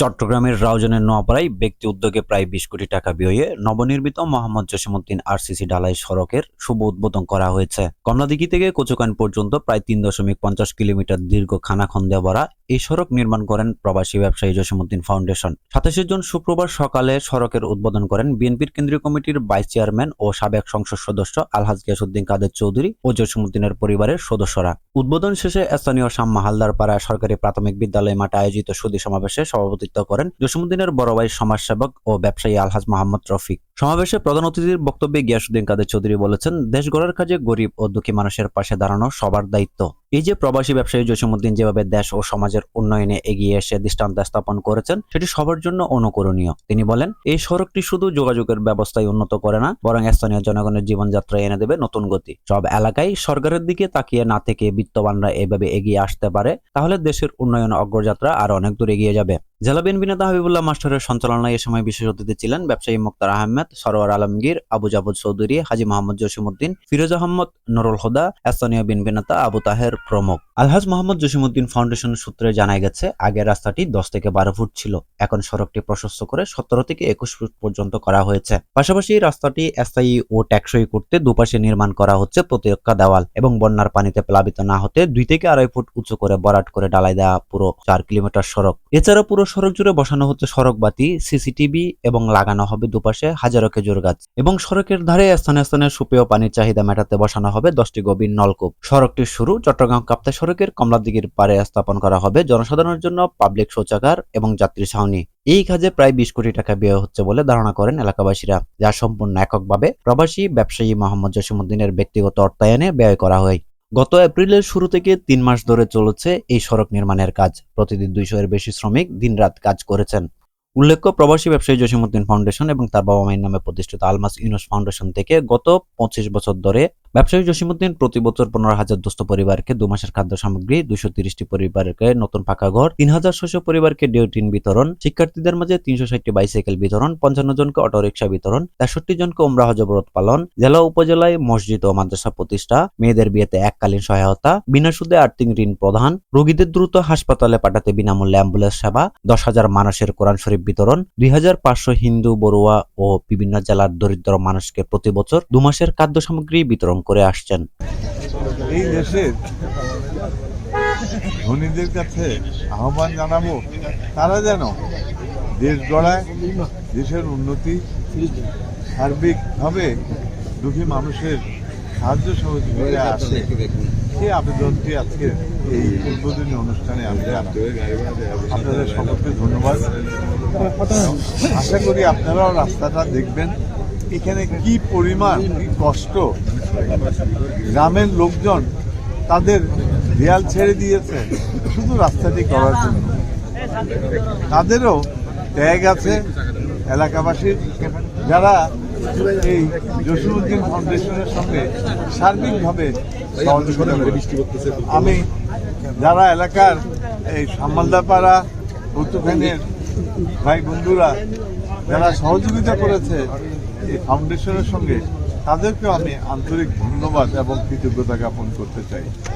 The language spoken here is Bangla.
চট্টগ্রামের রাউজানের নোয়াপাড়ায় ব্যক্তি উদ্যোগে প্রায় বিশ কোটি টাকা ব্যয়ে নবনির্মিত মোহাম্মদ জসিমুদ্দিন আরসিসি ডালাই সড়কের শুভ উদ্বোধন করা হয়েছে। কমলাদিঘি থেকে কোচকান পর্যন্ত প্রায় তিন দশমিক পঞ্চাশ কিলোমিটার দীর্ঘ খানাখন্দে ভরা এই সড়ক নির্মাণ করেন প্রবাসী ব্যবসায়ী জসিমুদ্দিন ফাউন্ডেশন। সাতাশে জুন শুক্রবার সকালে সড়কের উদ্বোধন করেন বিএনপির কেন্দ্রীয় কমিটির ভাইস চেয়ারম্যান ও সাবেক সংসদ সদস্য আলহাজ গিয়াসুদ্দিন কাদের চৌধুরী ও জসিমুদ্দিনের পরিবারের সদস্যরা। উদ্বোধন শেষে স্থানীয় শাম্মা মাহালদার পাড়া সরকারি প্রাথমিক বিদ্যালয় মাঠে আয়োজিত সুদী সমাবেশে সভাপতিত্ব করেন জসিমুদ্দিনের বড় ভাই সমাজসেবক ও ব্যবসায়ী আলহাজ মোহাম্মদ রফিক। সমাবেশে প্রধান অতিথির বক্তব্যে গিয়াসুদ্দিন কাদের চৌধুরী বলেছেন, দেশ গড়ার কাজে গরিব ও দুঃখী মানুষের পাশে দাঁড়ানো সবার দায়িত্ব। এই যে প্রবাসী ব্যবসায়ী জসিমুদ্দিন যেভাবে দেশ ও সমাজের উন্নয়নে এগিয়ে এসে দৃষ্টান্ত স্থাপন করেছেন, সেটি সবার জন্য অনুকরণীয়। তিনি বলেন, এই সড়কটি শুধু যোগাযোগের ব্যবস্থায় উন্নত করে না, বরং স্থানীয় জনগণের জীবনযাত্রায় এনে দেবে নতুন গতি। সব এলাকায় সরকারের দিকে তাকিয়ে না থেকে বিত্তবানরা এভাবে এগিয়ে আসতে পারে, তাহলে দেশের উন্নয়ন অগ্রযাত্রা আরও অনেক দূর এগিয়ে যাবে। জেলা বিএনপি হাবিবুল্লাহ মাস্টারের সঞ্চালনায় এ সময় বিশেষ অতিথি ছিলেন ব্যবসায়ী মুক্তার আহমেদ, সরোয়ার আলমগীর, আবু জাবুদ চৌধুরী, হাজি মোহাম্মদ জসিমুদ্দিন ফিরোজ আহমদ, নুরুল হুদা স্থানীয় বিএনপি নেতা আবু তাহের প্রমুখ। আলহাজ মোহাম্মদ জসিমুদ্দিন ফাউন্ডেশন সূত্রে জানা গেছে, আগের রাস্তাটি দশ থেকে বারো ফুট ছিল। এখন সড়কটি প্রশস্ত করে সতেরো থেকে একুশ ফুট পর্যন্ত করা হয়েছে। পাশাপাশি রাস্তাটি স্থায়ী ও টেকসই করতে দুপাশে নির্মাণ করা হচ্ছে প্রতিরক্ষা দেওয়াল এবং বন্যার পানিতে প্লাবিত না হতে দুই থেকে আড়াই ফুট উঁচু করে বরাট করে ডালাই দেওয়া পুরো চার কিলোমিটার সড়ক। এছাড়া পুরো সড়ক জুড়ে বসানো হচ্ছে সড়ক বাতি, সিসিটিভি এবং লাগানো হবে দুপাশে হাজারো খেজুর গাছ। এবং সড়কের ধারে স্থানে স্থানে সুপেয় পানির চাহিদা মেটাতে বসানো হবে দশটি গভীর নলকূপ। সড়কটির শুরু চট্টগ্রাম কাপ্তাই সড়কের কমলাদিঘির পারে স্থাপন করা হবে জনসাধারণের জন্য পাবলিক শৌচাগার এবং যাত্রী ছাউনি। এই কাজে প্রায় বিশ কোটি টাকা ব্যয় হচ্ছে বলে ধারণা করেন এলাকাবাসীরা, যা সম্পূর্ণ এককভাবে প্রবাসী ব্যবসায়ী মোহাম্মদ জসিমুদ্দিনের ব্যক্তিগত অর্থায়নে ব্যয় করা হয়। গত এপ্রিলের শুরু থেকে তিন মাস ধরে চলেছে এই সড়ক নির্মাণের কাজ। প্রতিদিন দুইশো এর বেশি শ্রমিক দিনরাত কাজ করেছেন। উল্লেখ্য, প্রবাসী ব্যবসায়ী জসিমুদ্দিন ফাউন্ডেশন এবং তার বাবা মায়ের নামে প্রতিষ্ঠিত আলমাস ইউনুস ফাউন্ডেশন থেকে গত পঁচিশ বছর ধরে ব্যবসায়ী জসিমুদ্দিন প্রতি বছর পনেরো হাজার দুস্থ পরিবারকে দু মাসের খাদ্য সামগ্রী, দুইশো তিরিশটি পরিবারকে নতুন পাকা ঘর, তিন হাজার ছশো পরিবারকে ডিওটিন বিতরণ, শিক্ষার্থীদের মাঝে তিনশো ষাটটি বাইসাইকেল বিতরণ, পঞ্চান্ন জনকে অটোরিকশা বিতরণ, তেষট্টি জনকে ওমরা হজব্রত পালন জেলা, উপজেলায় মসজিদ ও মাদ্রাসা প্রতিষ্ঠা, মেয়েদের বিয়েতে এককালীন সহায়তা, বিনা সুদে আর্থিক ঋণ প্রদান, রোগীদের দ্রুত হাসপাতালে পাঠাতে বিনামূল্যে অ্যাম্বুলেন্স সেবা, দশ হাজার মানুষের কোরআন শরীফ বিতরণ, দুই হাজার পাঁচশো হিন্দু, বড়ুয়া ও বিভিন্ন জেলার দরিদ্র মানুষকে প্রতি বছর দু মাসের খাদ্য সামগ্রী বিতরণ করে আসছেন। এই দেশের ধনীদের কাছে আহ্বান জানাব তারা যেন দেশ গড়ায়, দেশের উন্নতি সার্বিকভাবে দুঃখী মানুষের সাহায্য সহযোগিতা আসে। সেই আবেদনটি আজকে এই উদ্বোধনী অনুষ্ঠানে আমি আপনাদের সকলকে ধন্যবাদ। আশা করি আপনারাও রাস্তাটা দেখবেন। এখানে কি পরিমাণ কষ্ট গ্রামের লোকজন তাদের দেয়াল ছেড়ে দিয়েছে, শুধু রাস্তাটি করার জন্য তাদেরও ত্যাগ আছে এলাকাবাসীর, যারা এই জসিমুদ্দিন ফাউন্ডেশনের সঙ্গে সার্বিকভাবে। আমি যারা এলাকার এই সামালদাপাড়া উত্তরখানের ভাই বন্ধুরা যারা সহযোগিতা করেছে এই ফাউন্ডেশনের সঙ্গে তাদেরকেও আমি আন্তরিক ধন্যবাদ এবং কৃতজ্ঞতা জ্ঞাপন করতে চাই।